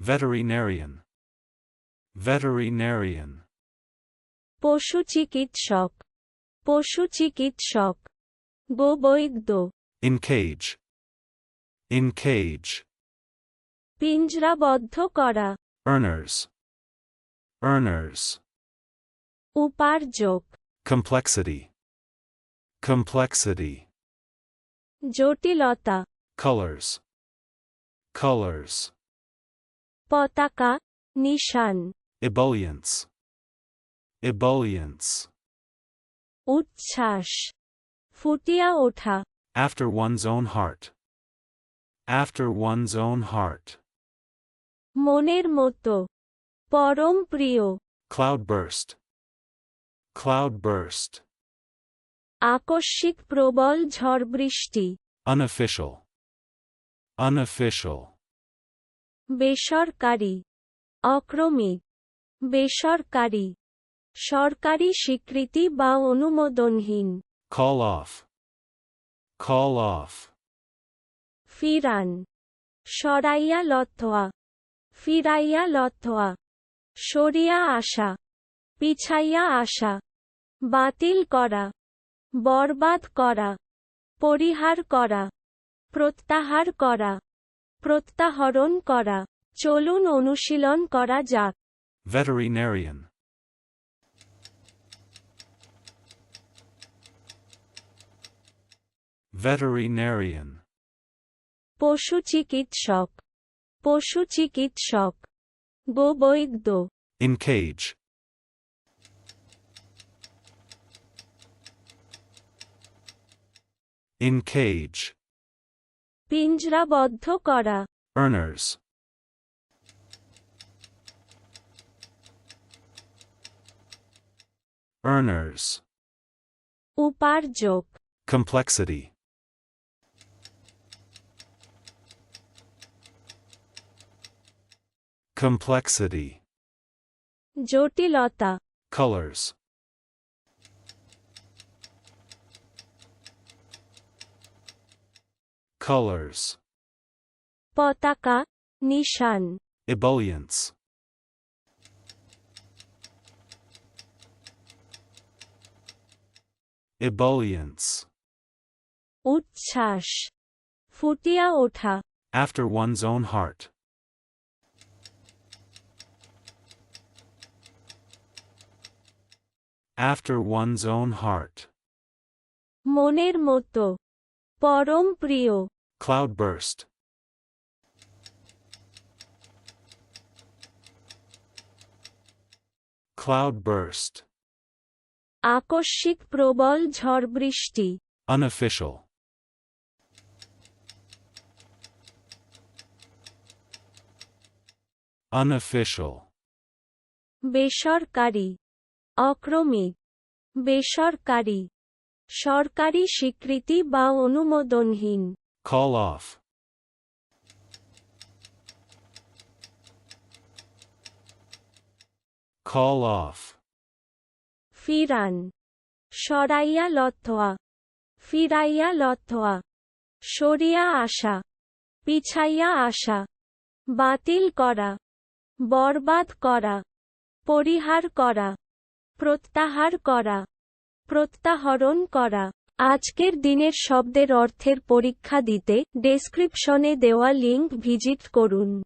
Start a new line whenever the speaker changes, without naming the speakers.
veterinarian, veterinarian,
পশু চিকিৎসক পশু চিকিৎসক গোবৈদ্য
in cage, in cage,
পিঞ্জরাবদ্ধ করা
earners, earners,
উপার্জক
complexity, complexity,
জটিলতা
colors, colors,
পতাকা নিশান
ebullience, ebullience,
উচ্ছ্বাস ফুটিয়া ওঠা
after one's own heart, after one's own heart,
মনের মতো পরম প্রিয়
cloudburst, cloudburst,
আকস্মিক প্রবল ঝড় বৃষ্টি
unofficial, unofficial,
বেসরকারি অক্রমিক বেসরকারি সরকারি স্বীকৃতি বা অনুমোদনহীন।
Call off, call off,
ফিরান। সরাইয়া লথোয়া। ফিরাইয়া লথোয়া। সরিয়া আসা। পিছাইয়া আসা। বাতিল করা। বরবাদ করা। পরিহার করা। প্রত্যাহার করা। প্রত্যাহরণ করা। চলুন অনুশীলন করা যাক।
ভেটেরিনারিয়ান ভেটেরিনারিয়ান
পশু চিকিৎসক। পশু চিকিৎসক। গোবৈদ্য।
ইনকেজ ইনকেজ
পিঞ্জরাবদ্ধ করা।
অর্নার্স Earners.
Uparjok.
Complexity. Complexity.
Jotilota.
Colors. Colors.
Potaka, Nishan.
Ebullience. ebullience,
উচ্ছ্বাস ফুটিয়া ওঠা
after one's own heart, after one's own heart,
মনের মতো পরম প্রিয়
cloudburst, cloudburst,
আকস্মিক প্রবল ঝড় বৃষ্টি।
Unofficial, unofficial,
বেসরকারি। অক্রমিক। বেসরকারি। সরকারি স্বীকৃতি বা অনুমোদনহীন।
Call off, call off,
ফিরান। সরাইয়া লথোয়া। ফিরাইয়া লথোয়া। সরিয়া আসা। পিছাইয়া আসা। বাতিল করা। বরবাদ করা। পরিহার করা। প্রত্যাহার করা। প্রত্যাহরণ করা। আজকের দিনের শব্দের অর্থের পরীক্ষা দিতে ডেসক্রিপশনে দেওয়া লিংক ভিজিট করুন।